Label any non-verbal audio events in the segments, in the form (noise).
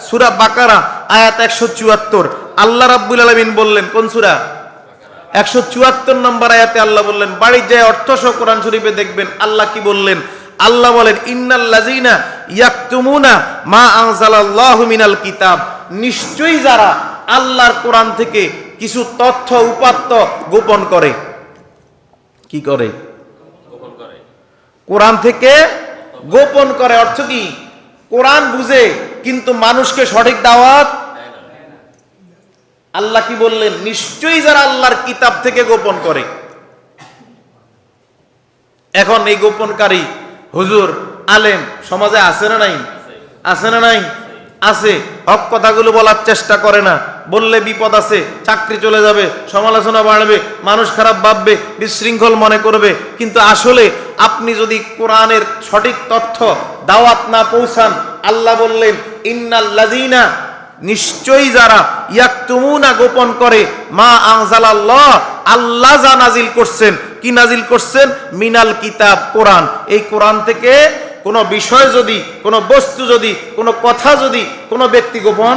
সুরা বাকারা, আয়াত একশো চুয়াত্তর। আল্লাহ রাব্বুল আলমিন বললেন, কোন সুরা? একশো চুয়াত্তর নম্বর আয়াতে আল্লাহ বললেন বাড়ির যায় অর্থ সহ কোরআন শরীফে দেখবেন আল্লাহ কি বললেন? আল্লাহ বলেন ইন্নাল্লাযিনা ইয়াকতুমুনা মা আনজালাল্লাহু মিনাল কিতাব। নিশ্চয়ই যারা আল্লাহর কোরআন থেকে কিছু তথ্য, উপাত্ত গোপন করে। কি করে? কোরআন থেকে গোপন করে। অর্থ কি? কোরআন বুঝে। কিন্তু মানুষকে সঠিক দাওয়াত? আল্লাহ কি বললেন নিশ্চয়ই যারা আল্লাহর কিতাব থেকে গোপন করে। এখন এই গোপনকারী হুজুর, আলেম, সমাজে আছে না নাই? আছে না নাই? আছে। হক কথাগুলো বলার চেষ্টা করে না। বললে বিপদ আছে, চাকরি চলে যাবে, সমালোচনা বাড়বে, মানুষ খারাপ ভাববে, বিশৃঙ্খল মনে করবে। কিন্তু আসলে আপনি যদি কোরআনের সঠিক তথ্য দাওয়াত না পৌঁছান আল্লাহ বললেন, ইন্নাল্লাযিনা, নিশ্চয়ই যারা ইয়াকতুমুনা গোপন করে, মা আনজালাল্লাহ, আল্লাহ যা নাজিল করছেন, কি নাজিল করছেন? মিনাল কিতাব, কোরআন। এই কোরআন থেকে কোনো বিষয় যদি, কোনো বস্তু যদি, কোনো কথা যদি, কোনো ব্যক্তি গোপন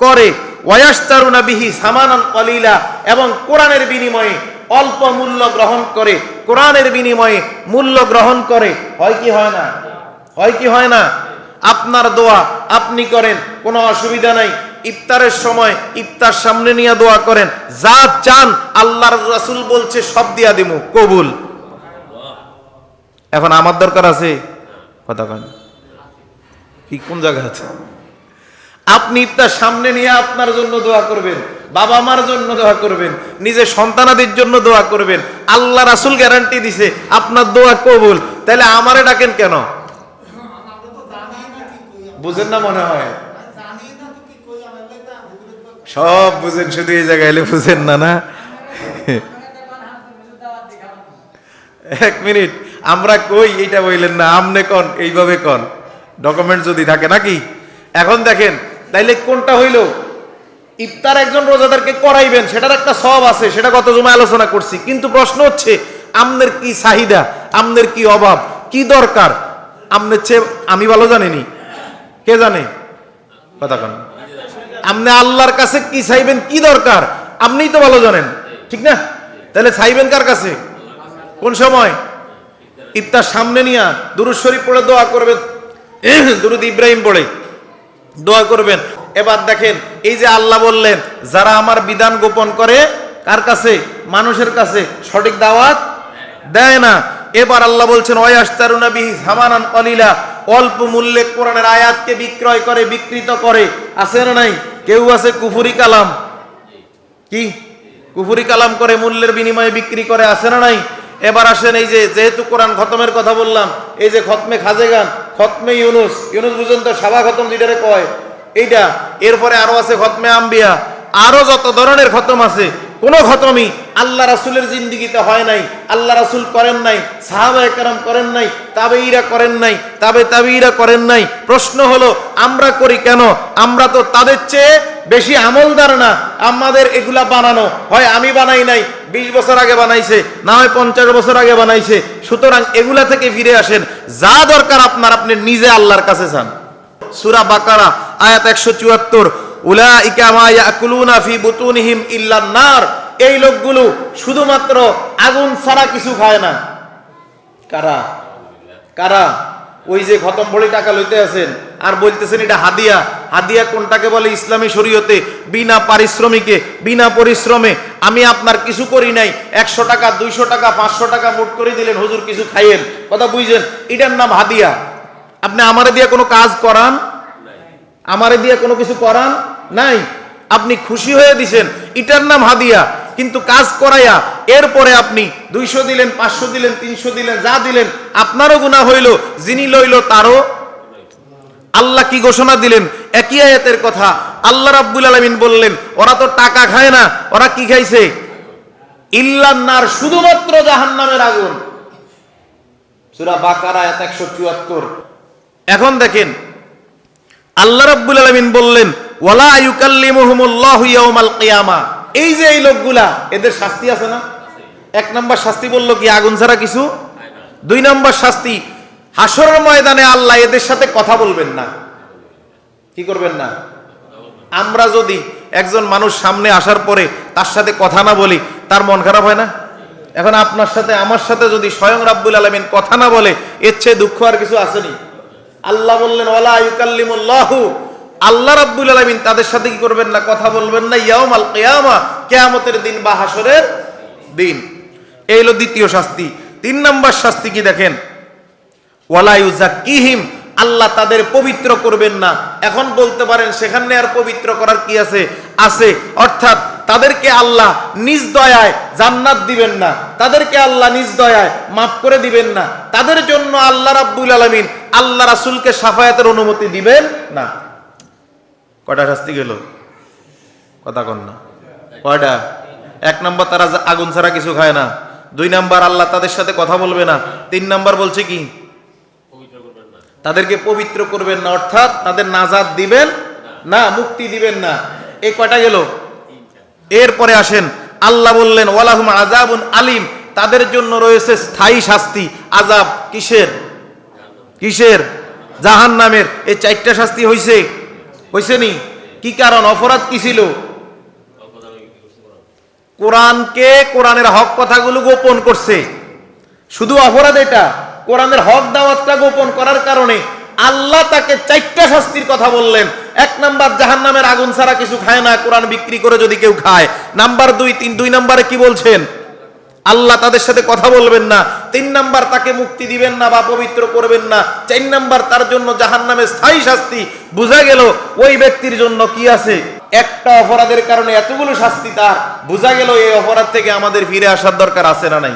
করে। ওয়াস্তারুনা বিহি সামানান কলিলা, এবং কোরআনের বিনিময়ে অল্প মূল্য গ্রহণ করে, কোরআনের বিনিময়ে মূল্য গ্রহণ করে। হয় কি হয় না? হয় কি হয় না? আপনার দোয়া আপনি করেন, কোনো অসুবিধা নাই। ইফতারের সময় ইফতার সামনে নিয়ে দোয়া করেন। যা চান আল্লাহর রাসূল বলছে, সব দিয়া দিমু। কবুল। এখন আমার দরকার আছে? কথা কন। কি, কোন জায়গা আছে? আপনি ইফতার সামনে নিয়ে আপনার জন্য দোয়া করবেন, বাবা মার জন্য দোয়া করবেন নিজের সন্তানাদের জন্য দোয়া করবেন। আল্লাহ রাসূল গ্যারান্টি দিছে, আপনার দোয়া কবুল। তাহলে আমারে ডাকেন কেন? বুঝেন না মনে হয়। সব বুঝেন, শুধু এই জায়গায় এলে বুঝেন না না? এক মিনিট, আমরা কই এইটা বললেন না, আমনে কন, এইভাবে কন। ডকুমেন্ট যদি থাকে নাকি? এখন দেখেন, তাইলে কোনটা হইল? ইফতার একজন রোজাদারকে করাইবেন, সেটার একটা সব আছে, সেটা কত জমা আলোচনা করছি। কিন্তু প্রশ্ন হচ্ছে, আমনের কি চাহিদা, আমনের কি অভাব, কি দরকার? আমনের চেয়ে আমি ভালো জানিনি। কে জানে? কথা কন। আপনি আল্লাহর কাছে কি চাইবেন, কি দরকার? আপনিই তো ভালো জানেন, ঠিক না? তাহলে চাইবেন কার কাছে? কোন সময়? ইফতার সামনে নিয়া দুরুদ শরীফ পড়ে দোয়া করবেন। (clears throat) দুরুদ ইব্রাহিম পড়ে দোয়া করবেন। এবার দেখেন, এই যে আল্লাহ বললেন, যারা আমার বিধান গোপন করে, কার কাছে? মানুষের কাছে। সঠিক দাওয়াত দেয় না। এবার আল্লাহ বলছেন ওয়াস্তারুনা বিহি সামানান কলিলা। অল্প মূল্যে কোরআনের আয়াতকে বিক্রয় করে, বিকৃত করে। আছে না নাই? কেউ আছে কুফুরি কালাম? কি? কুফুরি কালাম করে, মূল্যের বিনিময়ে বিক্রি করে, আছে না নাই? এবার আসেন এই যে, যেহেতু কোরআন খতমের কথা বললাম, এই যে খতমে খাজেগান, খতমে ইউনুস ইউনুস বুঝেন তো সাবা খতম যেটারে কয়? এইটা, এরপরে আরও আছে খতমে আম্বিয়া। আরও যত ধরনের খতম আছে কোন খতমই আল্লাহ রাসুলের জিন্দিগিতে হয় নাই, আল্লাহ রাসুল করেন নাই সাহাবা করেন নাই তাবে ইরা করেন নাই, তাবে তাবে ইরা করেন নাই। প্রশ্ন হলো, আমরা করি কেন? আমরা তো তাদের চেয়ে বেশি আমলদার না, আমাদের এগুলা বানানো হয়, আমি বানাই নাই, বিশ বছর আগে বানাইছে, না হয় পঞ্চাশ বছর আগে বানাইছে, সুতরাং এগুলা থেকে ফিরে আসেন, যা দরকার আপনার, আপনি নিজে আল্লাহর কাছে চান সুরা বাকারা, আয়াত একশো চুয়াত্তর এই লোকগুলো শুধুমাত্র আগুন ছাড়া কিছু খায় না। কারা? কারা? ওই যে খতম টাকা লইতে আছেন। আর বলতেছেন এটা হাদিয়া। হাদিয়া কোনটাকে বলে? ইসলামী শরীয়তে বিনা পারিশ্রমিকে, বিনা পরিশ্রমে। আমি আপনার কিছু করি নাই। একশো টাকা, দুইশো টাকা, পাঁচশো টাকা মোট করে দিলেন, হুজুর কিছু খাইয়েন। কথা বুঝছেন এটার নাম হাদিয়া। আপনি আমার দিয়ে কোনো কাজ করান? আমারে দিয়ে কোনো কিছু করান নাই। আপনি খুশি হয়ে দিছেন, এটার নাম হাদিয়া। কিন্তু কাজ করাইয়া এরপরে আপনি দুইশো দিলেন, পাঁচশো দিলেন, তিনশো দিলেন, যা দিলেন, আপনারও গুণা হইল, যিনি লইল তারও। আল্লাহ কি ঘোষণা দিলেন? একই আয়াতের কথা। আল্লাহ রাব্বুল আলামিন বললেন, ওরা তো টাকা খায় না, ওরা কি খাইছে? ইল্লান্নার শুধুমাত্র জাহান্নামের আগুন। সূরা বাকারা, আয়াত 174 এখন দেখেন আল্লাহ রাব্বুল আলামিন বললেন, ওয়ালা ইউকাল্লিমুহুমুল্লাহু ইয়াউমাল কিয়ামা। এই যে এই লোকগুলা, এদের শাস্তি আছে না? এক নাম্বার শাস্তি বলল কি, আগুন ছাড়া কিছু? দুই নাম্বার শাস্তি হাসরের ময়দানে আল্লাহ এদের সাথে কথা বলবেন না। কি করবেন না? আমরা যদি একজন মানুষ সামনে আসার পরে তার সাথে কথা না বলি, তার মন খারাপ হয় না? এখন আপনার সাথে, আমার সাথে যদি স্বয়ং রাব্বুল আলমিন কথা না বলে, এর চেয়ে দুঃখ আর কিছু আসেনি আল্লাহ বললেন ইউকাল্লিমুল্লাহু। আল্লাহ রাব্বুল আলামিন তাদের সাথে কি করবেন না, কথা বলবেন না, ইয়াউমাল কিয়ামা, কিয়ামতের দিন বা হাসরের দিন। এই হলো দ্বিতীয় শাস্তি। তিন নম্বর শাস্তি কি দেখেন? ওয়ালা ইউজাক্কিহিম আল্লাহ তাদের পবিত্র করবেন না। এখন বলতে পারেন, সেখানে আর পবিত্র করার কি আছে? আছে। অর্থাৎ তাদেরকে আল্লাহ নিজ দয়ায় জান্নাত দিবেন না। তাদেরকে আল্লাহ নিজ দয়ায় মাফ করে দিবেন না। তাদের জন্য আল্লাহ রাব্বুল আলামিন আল্লাহ রাসূলকে সাফায়াতের অনুমতি দিবেন না। কয়টা শাস্তি গেল? কথা কন না। কয়টা? এক নম্বর তারা আগুন ছাড়া কিছু খায় না। দুই নাম্বার আল্লাহ তাদের সাথে কথা বলবে না। তিন নাম্বার বলছে কি? তাদেরকে পবিত্র করবেন না। অর্থাৎ তাদের নাজাদ দিবেন না, মুক্তি দিবেন না। এই কয়টা গেল? এরপরে আসেন, আল্লাহ বললেন, ওয়ালাহুম আজাবুন আলিম। তাদের জন্য রয়েছে স্থায়ী শাস্তি। আজাব কিসের? কিসের? জাহান নামের এই চারটা শাস্তি হইছে। হইছে নি কি কারণ? অপরাধ কি ছিল? কোরআনকে কোরআনের হক কথাগুলো গোপন করছে। শুধু অপরাধ এটা, কোরআনের হক দাওয়াতটা গোপন করার কারণে আল্লাহ তাকে চারটা শাস্তির কথা বললেন। এক নাম্বার জাহান নামের আগুন ছাড়া কিছু খায় না, কোরআন বিক্রি করে যদি কেউ খায়। নাম্বার দুই, তিন, দুই নাম্বারে কি বলছেন? আল্লাহ তাদের সাথে কথা বলবেন না। তিন নাম্বার তাকে মুক্তি দিবেন না বা পবিত্র করবেন না। চার নাম্বার তার জন্য জাহান নামে স্থায়ী শাস্তি। বোঝা গেল, ওই ব্যক্তির জন্য কি আছে? একটা অপরাধের কারণে এতগুলো শাস্তি তার। বোঝা গেল, এই অপরাধ থেকে আমাদের ফিরে আসার দরকার আছে না নাই?